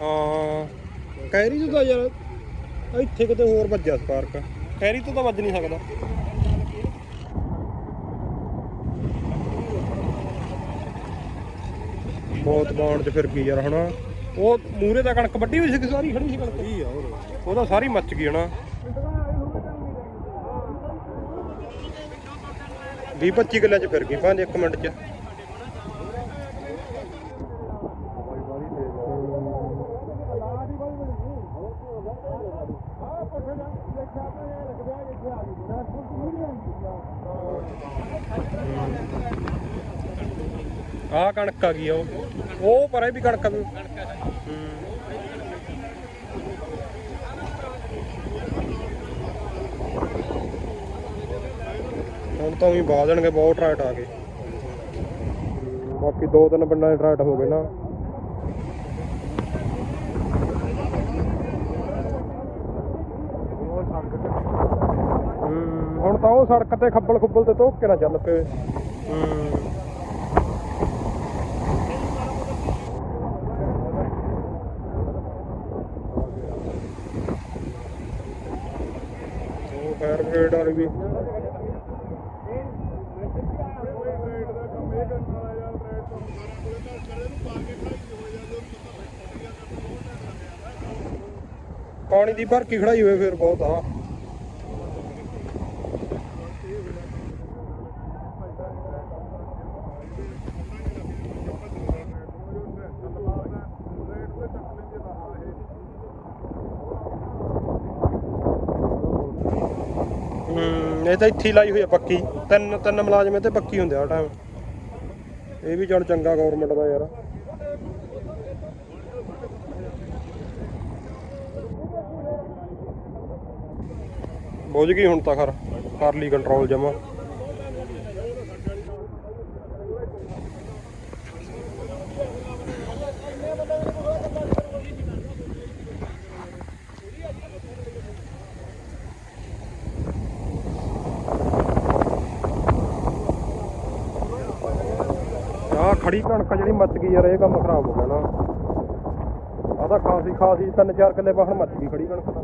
ਹਾਂ। ਕੈਰੀ ਤੋਂ ਤਾਂ ਯਾਰ ਇੱਥੇ ਕਿਤੇ ਹੋਰ ਵੱਜਿਆ ਸਪਾਰਕ। ਕੈਰੀ ਤੋਂ ਤਾਂ ਵੱਜ ਨਹੀਂ ਸਕਦਾ। ਬਹੁਤ ਬਾਣ ਚ ਫਿਰ ਕੀ ਯਾਰ ਹਨਾ ਉਹ ਮੂਰੇ ਦਾ ਕਣਕ ਵੱਡੀ ਹੋਈ ਸੀ ਸਾਰੀ ਖੜੀ ਸੀ ਕਣਕ? ਕੀ ਆ ਹੋਰ? ਉਹਦਾ ਸਾਰੀ ਮੱਚ ਗਈ ਹਨਾ। 20 25 ਕਿੱਲਿਆਂ ਚ ਫਿਰ ਗਈ ਪੰਜ ਇੱਕ ਮਿੰਟ ਚ। ਆਹ ਕਣਕ ਆ ਗਈ ਉਹ। ਉਹ ਪਰੇ ਵੀ ਕਣਕ ਆ। ਹੁਣ ਤਾਂ ਵੀ ਬਾਹ ਦੇਣਗੇ, ਬਹੁਤ ਟਰੈਟ ਆ ਗਏ। ਬਾਕੀ ਦੋ ਤਿੰਨ ਪਿੰਡਾਂ ਦੇ ਟਰੈਟ ਹੋ ਗਏ ਨਾ ਉਹ ਸੜਕ ਤੇ ਹੂੰ, ਹੁਣ ਤਾਂ ਉਹ ਸੜਕ ਤੇ ਖੱਬਲ ਖੁੱਬਲ ਤੇ ਧੋਕ ਕੇ ਨਾ ਚੱਲ ਪਏ। ਹੂੰ ਫਾਇਰ ਬ੍ਰਿਗੇਡ ਵਾਲੀ ਵੀ। ਪਾਣੀ ਦੀ ਭਰਕੀ ਖੜਾਈ ਹੋਵੇ ਫਿਰ ਬਹੁਤ ਆ ਹੂੰ, ਇਹ ਤਾਂ ਇੱਥੇ ਹੀ ਲਾਈ ਹੋਈ ਆ ਪੱਕੀ। ਤਿੰਨ ਤਿੰਨ ਮੁਲਾਜ਼ਮ ਤੇ ਪੱਕੀ ਹੁੰਦੇ ਆ ਟਾਈਮ ਇਹ ਵੀ ਚੱਲ ਚੰਗਾ ਗਵਰਨਮੈਂਟ ਦਾ ਯਾਰ। ਬੁੱਝ ਗਈ ਹੁਣ ਤਾਂ ਖਰ, ਕਰ ਲਈ ਕੰਟਰੋਲ ਜਮਾ। ਖੜੀ ਕਣਕ ਜਿਹੜੀ ਮੱਚ ਗਈ ਯਾਰ, ਇਹ ਕੰਮ ਖਰਾਬ ਹੋ ਗਿਆ ਨਾ। ਆਦਾ ਖਾਸੀ ਖਾਸੀ ਤਿੰਨ ਚਾਰ ਕਿੱਲੇ ਬਾਹਣ ਮੱਚ ਗਈ ਖੜੀ ਕਣਕ ਦਾ